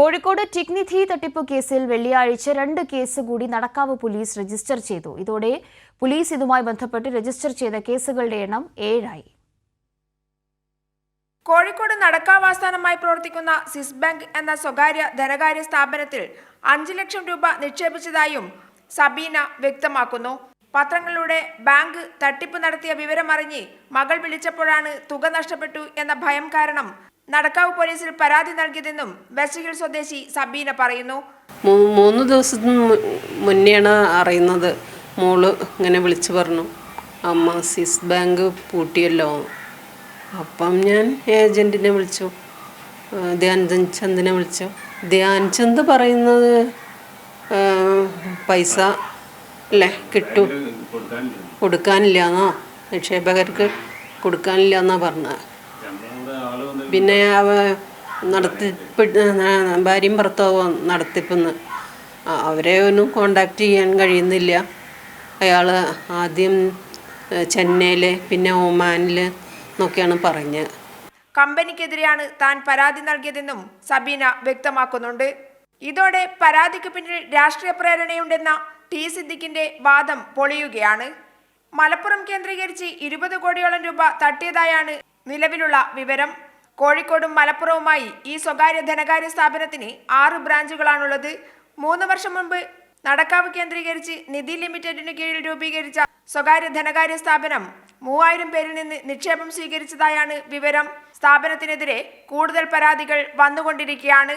കോഴിക്കോട് ടിക്നിധി തട്ടിപ്പ് കേസിൽ വെള്ളിയാഴ്ച രണ്ട് കേസ് കൂടി നടക്കാവ് പോലീസ് രജിസ്റ്റർ ചെയ്തു. ഇതോടെ പോലീസ് ഇതുമായി ബന്ധപ്പെട്ട് രജിസ്റ്റർ ചെയ്ത കേസുകളുടെ എണ്ണം ഏഴായി. കോഴിക്കോട് നടക്കാവ് ആസ്ഥാനമായി പ്രവർത്തിക്കുന്ന സിസ് ബാങ്ക് എന്ന സ്വകാര്യ ധനകാര്യ സ്ഥാപനത്തിൽ അഞ്ച് ലക്ഷം രൂപ നിക്ഷേപിച്ചതായും സബീന വ്യക്തമാക്കുന്നു. പത്രങ്ങളിലൂടെ ബാങ്ക് തട്ടിപ്പ് നടത്തിയ വിവരമറിഞ്ഞ് മകൾ വിളിച്ചപ്പോഴാണ് തുക നഷ്ടപ്പെട്ടു എന്ന ഭയം കാരണം നടക്കാവ് പോലീസിൽ പരാതി നൽകിയതെന്നും വെസ്റ്റ് ഹിൽ സ്വദേശി സബീന പറയുന്നു. മൂന്ന് ദിവസത്തിന് മുന്നെയാണ് അറിയുന്നത്. മോൾ ഇങ്ങനെ വിളിച്ചു പറഞ്ഞു. അമ്മ സിസ് ബാങ്ക് പൂട്ടിയല്ലോ. അപ്പം ഞാൻ ഏജന്റിനെ വിളിച്ചു. ധ്യാൻചന്ദിനെ വിളിച്ചു. ധ്യാൻചന്ദ് പറയുന്നത് പൈസ അല്ലേ? കിട്ടും. കൊടുക്കാനില്ലാന്നോ? നിക്ഷേപകർക്ക് കൊടുക്കാനില്ല എന്നാ പറഞ്ഞത്. പിന്നെ അവ നടത്തിപ്പ് ഭാര്യയും ഭർത്താവും നടത്തിപ്പെന്ന്. അവരെ ഒന്നും കോണ്ടാക്ട് ചെയ്യാൻ കഴിയുന്നില്ല. അയാൾ ആദ്യം ചെന്നൈയിൽ പിന്നെ ഒമാനിൽ എന്നൊക്കെയാണ് പറഞ്ഞത് കമ്പനിക്കെതിരെയാണ് താൻ പരാതി നൽകിയതെന്നും സബീന വ്യക്തമാക്കുന്നുണ്ട്. ഇതോടെ പരാതിക്ക് പിന്നിൽ രാഷ്ട്രീയ പ്രേരണയുണ്ടെന്ന ടി സിദ്ദിഖിന്റെ വാദം പൊളിയുകയാണ്. മലപ്പുറം കേന്ദ്രീകരിച്ച് ഇരുപത് കോടിയോളം രൂപ തട്ടിയതായാണ് നിലവിലുള്ള വിവരം. കോഴിക്കോടും മലപ്പുറവുമായി ഈ സ്വകാര്യ ധനകാര്യ സ്ഥാപനത്തിന് ആറ് ബ്രാഞ്ചുകളാണുള്ളത്. മൂന്ന് വർഷം മുമ്പ് നടക്കാവ് കേന്ദ്രീകരിച്ച് നിധി ലിമിറ്റഡിന് കീഴിൽ രൂപീകരിച്ച സ്വകാര്യ ധനകാര്യ സ്ഥാപനം മൂവായിരം പേരിൽ നിന്ന് നിക്ഷേപം സ്വീകരിച്ചതായാണ് വിവരം. സ്ഥാപനത്തിനെതിരെ കൂടുതൽ പരാതികൾ വന്നുകൊണ്ടിരിക്കുകയാണ്.